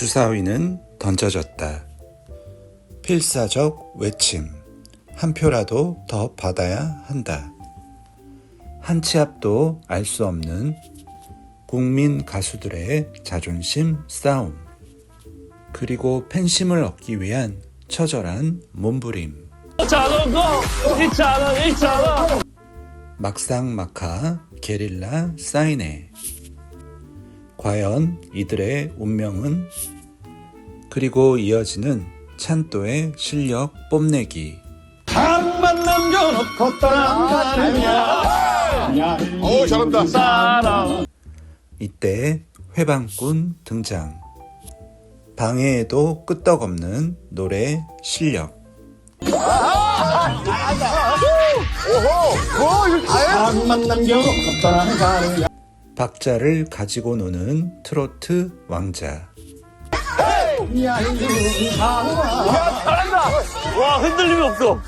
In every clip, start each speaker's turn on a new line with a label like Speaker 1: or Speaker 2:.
Speaker 1: 주사위는 던져졌다. 필사적 외침. 한 표라도 더 받아야 한다. 한 치 앞도 알 수 없는 국민 가수들의 자존심 싸움. 그리고 팬심을 얻기 위한 처절한 몸부림. 막상 막하 게릴라 사인회. 과연 이들의 운명은? 그리고 이어지는 찬또의 실력 뽐내기.
Speaker 2: 한만 남겨놓고 떠나가느냐
Speaker 3: 어 잘한다.
Speaker 2: 사랑
Speaker 1: 이때 회방꾼 등장. 방해에도 끄떡없는 노래 실력.
Speaker 2: 한만 남겨놓고 떠나가느냐
Speaker 1: 박자를 가지고 노는 트로트 왕자.
Speaker 2: 와 흔들림이 없어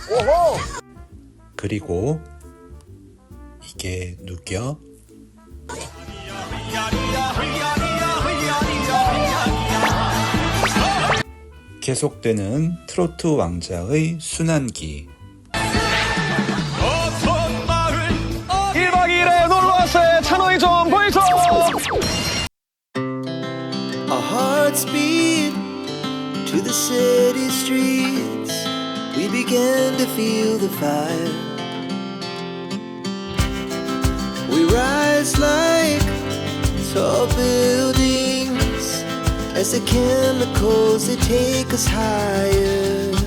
Speaker 1: 그리고 이게 누겨? 계속되는 트로트 왕자의 순환기.
Speaker 4: Our hearts beat to the city streets. We began to feel the fire. We rise like tall buildings as the chemicals take us higher.